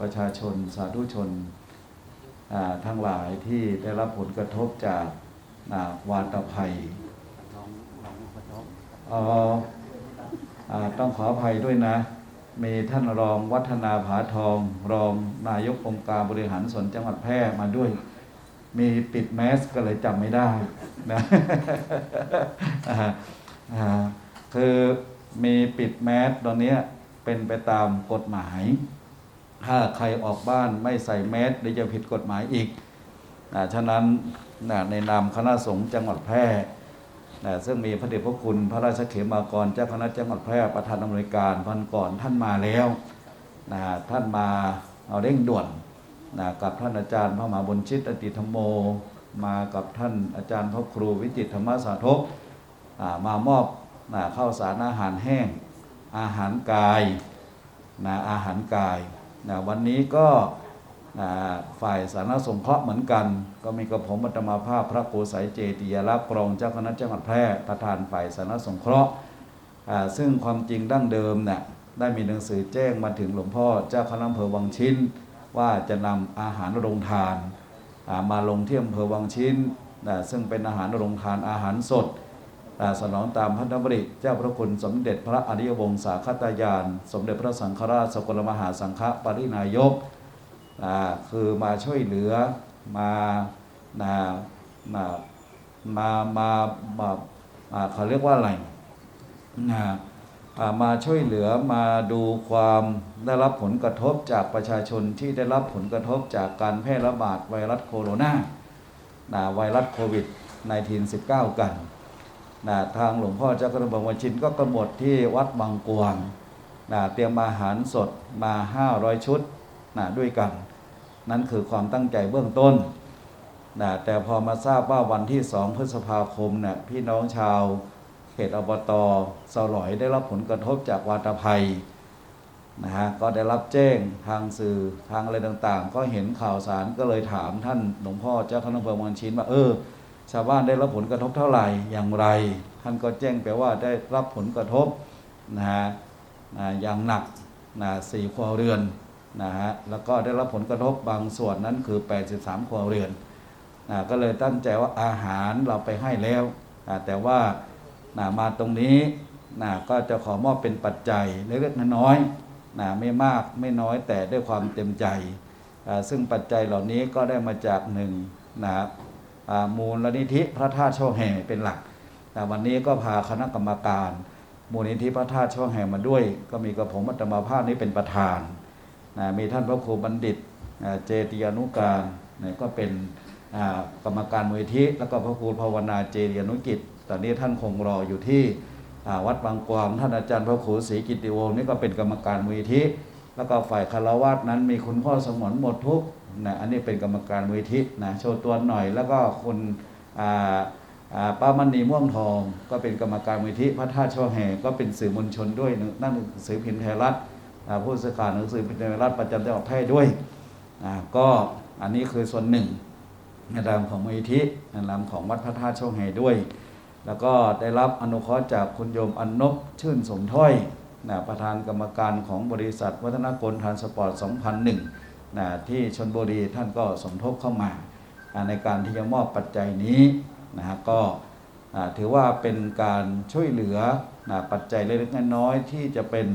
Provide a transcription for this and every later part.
ประชาชนสาธุชนทั้งหลายที่ได้รับผลกระทบจากาวาตภัยลองลองกระทบเอ่ออ่าต้องขออภัยด้วยนะ มีท่านรองวัฒนาผาทอง รองนายกองค์การบริหารส่วนจังหวัดแพร่มาด้วย มีปิดแมสก็เลยจำไม่ได้นะคือมีปิดแมสตอนนี้เป็นไปตามกฎหมาย ถ้าใครออกบ้านไม่ใส่แมสเดี๋ยวจะผิดกฎหมายอีกนะฉะนั้นนะในนามคณะสงฆ์จังหวัดแพร่นะซึ่งมีพระเดชพระคุณพระราชเขมากรเจ้าคณะจังหวัดแพร่ประธานอำนวยการพันก่อนท่านมาแล้วนะท่านมาเอาเร่งด่วนนะกับท่านอาจารย์พระมหาบุญชิตอติธรรมโม มากับท่านอาจารย์พระครูวิจิตรธรรมสาธกมามอบนะข้าวสารอาหารแห้ง อาหารกายนะอาหารกาย นะวันนี้ก็นะฝ่ายสาธารณสงเคราะห์เหมือนกัน ก็มีกระผมอัตมาภาพพระโกสัยเจติยรักรองเจ้าคณะจังหวัดแพร่ประธานฝ่ายสาธารณสงเคราะห์ซึ่งความจริงดั้งเดิมเนี่ยได้มีหนังสือแจ้งมาถึงหลวงพ่อเจ้าคณะอำเภอวังชิ้น ว่าจะนำอาหารโรงทาน มาลงที่อำเภอวังชิ้นนะซึ่งเป็นอาหารโรงทานอาหารสด สนองตามพระดำริเจ้าพระคุณสมเด็จพระอริยวงศาคตายาน สมเด็จพระสังฆราชสกลมหาสังฆปรินายกคือมาช่วยเหลือมามามามามาอ่าเขาเรียกว่าอะไรนะมาช่วยเหลือมาดูความได้รับผลกระทบจากประชาชนที่ได้รับผลกระทบจากการแพร่ระบาดไวรัสโคโรนาไวรัสโควิด -19 กัน นะทางหลวงพ่อเจ้าคณะบางวันชินก็กำหนดที่วัดบางกวางนะเตรียมอาหารสดมา 500 ชุดนะด้วยกัน นั่นคือความตั้งใจเบื้องต้นนะแต่พอมาทราบว่าวันที่2พฤษภาคมนี่ยพี่น้องชาว เขตอบตสลอยได้รับผลกระทบจากวาตภัยนะฮะก็ได้รับแจ้งทางสื่อทางอะไรต่างๆ ก็เห็นข่าวสารก็เลยถามท่านหลวงพ่อเจ้าคณะอำเภอเมืองชินว่าเออ ชาวบ้านได้รับผลกระทบเท่าไหร่อย่างไร ท่านก็แจ้งไปว่าได้รับผลกระทบนะฮะอย่างหนักนะสี่ครัวเรือนนะฮะแล้วก็ได้รับผลกระทบบางส่วนนั้นคือ 83ครัวเรือนนะก็เลยตั้งใจว่าอาหารเราไปให้แล้วนะแต่ว่านะมาตรงนี้นะก็จะขอมอบเป็นปัจจัยเล็กๆน้อยๆนะไม่มากไม่น้อยแต่ด้วยความเต็มใจ ซึ่งปัจจัยเหล่านี้ก็ได้มาจากหนึ่งนะ มูลนิธิพระธาตุช่องแห่เป็นหลัก แต่วันนี้ก็พาคณะกรรมการ มูลนิธิพระธาตุช่องแห่มาด้วย ก็มีกระผมอัตมาภาพนี้เป็นประธานนะมีท่านพระครูบัณฑิตเจติยานุการนะก็เป็นกรรมการมูลนิธิ แล้วก็พระครูภาวนาเจติยานุกิจ ตอนนี้ท่านคงรออยู่ที่วัดบางกวางท่านอาจารย์พระครูศรีกิติวงศ์นี่ก็เป็นกรรมการมูลนิธิ แล้วก็ฝ่ายคารวาสนั้นมีคุณพ่อสมรหมดทุกนะอันนี้เป็นกรรมการมูลนิธินะโชว์ตัวหน่อย แล้วก็คุณป้ามณีม่วงทอง ก็เป็นกรรมการมูลนิธิพระธาตุช่อแห่ก็เป็นสื่อมวลชนด้วยนั่นหนังสือพิมพ์ไทยรัฐผู้สื่อข่าวหนังสือพิมพ์ไทยรัฐประจำจังหวัดแพร่ด้วยอ่าก็อันนี้คือส่วนหนึ่งในนามของมูลนิธิในนามของวัดพระธาตุช่อแห่ด้วย แล้วก็ได้รับอนุเคราะห์จากคุณโยมอนนบชื่นสมถ้อย นะประธานกรรมการของบริษัท วัฒนกลทานสปอร์ต 2001นะที่ชนบุรีท่านก็สมทบเข้ามาในการที่จะมอบปัจจัยนี้นะฮะก็ถือว่าเป็นการช่วยเหลือนะปัจจัยเล็กๆน้อยๆที่จะเป็น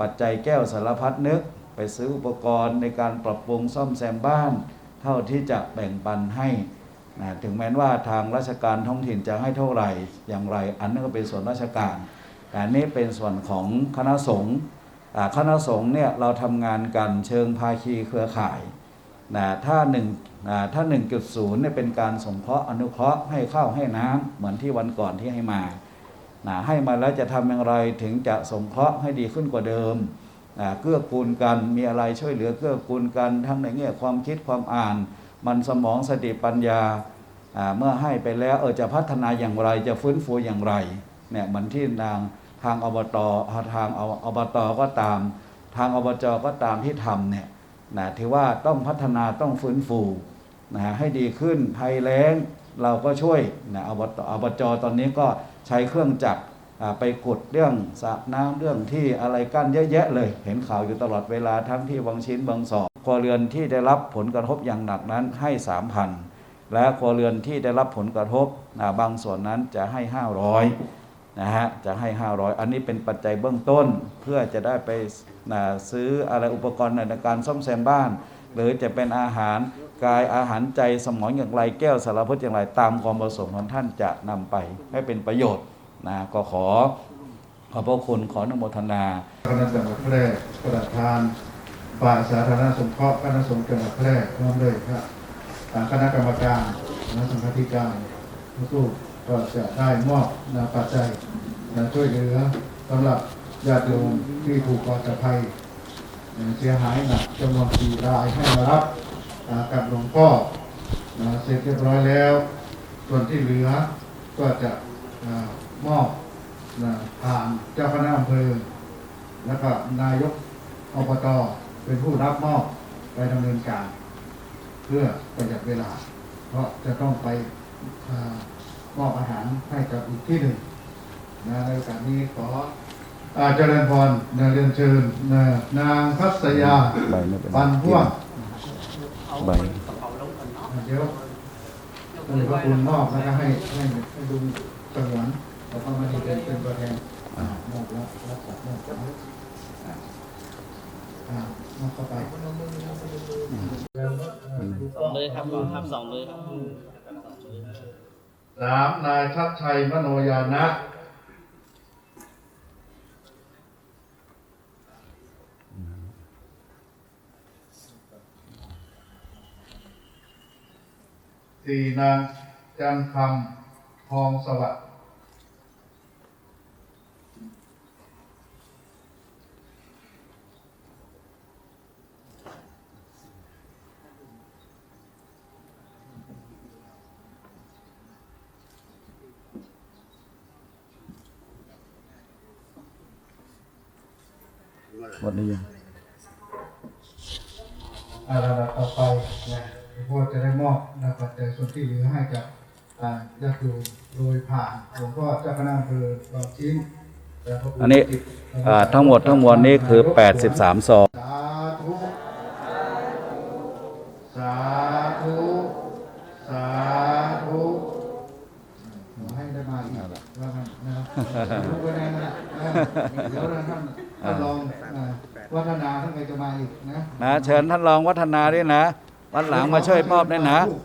ปัจจัยแก้วสารพัดนึก ไปซื้ออุปกรณ์ในการปรับปรุงซ่อมแซมบ้าน เท่าที่จะแบ่งปันให้นะถึงแม้ว่าทางราชการท้องถิ่นจะให้เท่าไหร่อย่างไร อันนั้นก็เป็นส่วนราชการ อันนี้เป็นส่วนของคณะสงฆ์คณะสงฆ์เนี่ยเราทำงานกันเชิงภาคีเครือข่ายนะถ้าหนึ่งอ่าถ้า 1.0เนี่ยเป็นการสงเคราะห์อนุเคราะห์ให้ข้าวให้น้ำเหมือนที่วันก่อนที่ให้มานะให้มาแล้วจะทำอย่างไรถึงจะสงเคราะห์ให้ดีขึ้นกว่าเดิมนะเกื้อกูลกันมีอะไรช่วยเหลือเกื้อกูลกันทั้งในแง่ความคิดความอ่าน มันสมองสติปัญญาเมื่อให้ไปแล้วเออจะพัฒนาอย่างไรจะฟื้นฟูอย่างไรเนี่ยมันที่ทาง ทางอบตทางอบตก็ตาม ทางอบจก็ตามที่ทำเนี่ยนะถือว่าต้องพัฒนาต้องฟื้นฟูนะให้ดีขึ้นภัยแล้งเราก็ช่วยนะอบตอบจตอนนี้ก็ใช้เครื่องจักรไปกดเรื่องสระน้ำเรื่องที่อะไรกั้นเยอะแยะเลย เห็นข่าวอยู่ตลอดเวลาทั้งที่วังชิ้นบางสอบครัวเรือนที่ได้รับผลกระทบอย่างหนักนั้นให้3,000และครัวเรือนที่ได้รับผลกระทบ บางส่วนนั้นจะให้ 500 นะฮะจะให้ 500 อันนี้เป็นปัจจัยเบื้องต้นเพื่อจะได้ไปนะซื้ออะไรอุปกรณ์ในการซ่อมแซมบ้าน หรือจะเป็นอาหารกายอาหารใจสมองอย่างไรแก้วสารพัดอย่างไรตามความประสงค์ของท่านจะนำไปให้เป็นประโยชน์นะก็ขอขอบพระคุณขออนุโมทนาคณะจังหวัดแพร่ประธานฝ่ายสาธารณสงเคราะห์คณะสงฆ์จังหวัดแพร่พร้อมด้วยครับคณะกรรมการคณะสังฆาธิการทุ ก็จะได้มอบนาปัจจัยช่วยเหลือสำหรับญาติโยมที่ถูกก่อจะภัยเสียหายหนักจำนวนสี่รายให้มารับกับหลวงพ่อเสร็จเรียบร้อยแล้ว ส่วนที่เหลือก็จะมอบผ่านเจ้าคณะอำเภอ แล้วก็นายกอบตเป็นผู้รับมอบไปดำเนินการ เพื่อประหยัดเวลา เพราะจะต้องไป มอบอาหารให้กับอีกที่หนึ่งนะในโอกาสนี้ขออาเจริญพรนะเรียนเชิญนะนางพัสยาใบไม่เป็นไรปันพ่วงเอาใบกระเป๋าลงก่อนเนาะเดี๋ยวคุณพระคุณมอบแล้วก็ให้ให้ให้ดูสงวนแล้วก็มาดีเป็นเป็นตัวแทนอ่ามอบแล้วรับจากมอบแล้วอ่าอ่ามอบเข้าไปสองมือครับลองทำสองมือครับ สามนายชัดชัยมโนยานะสี่นางจันคำทองสวัสดิ์ หมดนี้ยังอาระดับต่อไปนะพวกจะได้มอบนะปัจจัยส่วนที่เหลือให้กับอ่าญาติโยมโดยผ่านหลวงพ่อเจ้าคณะอำเภอบางชิ้นและพระครูอันนี้จิตอ่าทั้งหมดทั้งมวลนี้คือ 83ซอง สาธุ สาธุ สาธุขอให้ ได้มาอีกว่ากันนะครับรู้ไว้แน่นะนะเดี๋ยวท่านท่านลองอ่าวัฒนาท่านก็จะมาอีกนะ นะเชิญท่านรองวัฒนาด้วยนะ วันหลังมาช่วยมอบด้วยนะลูก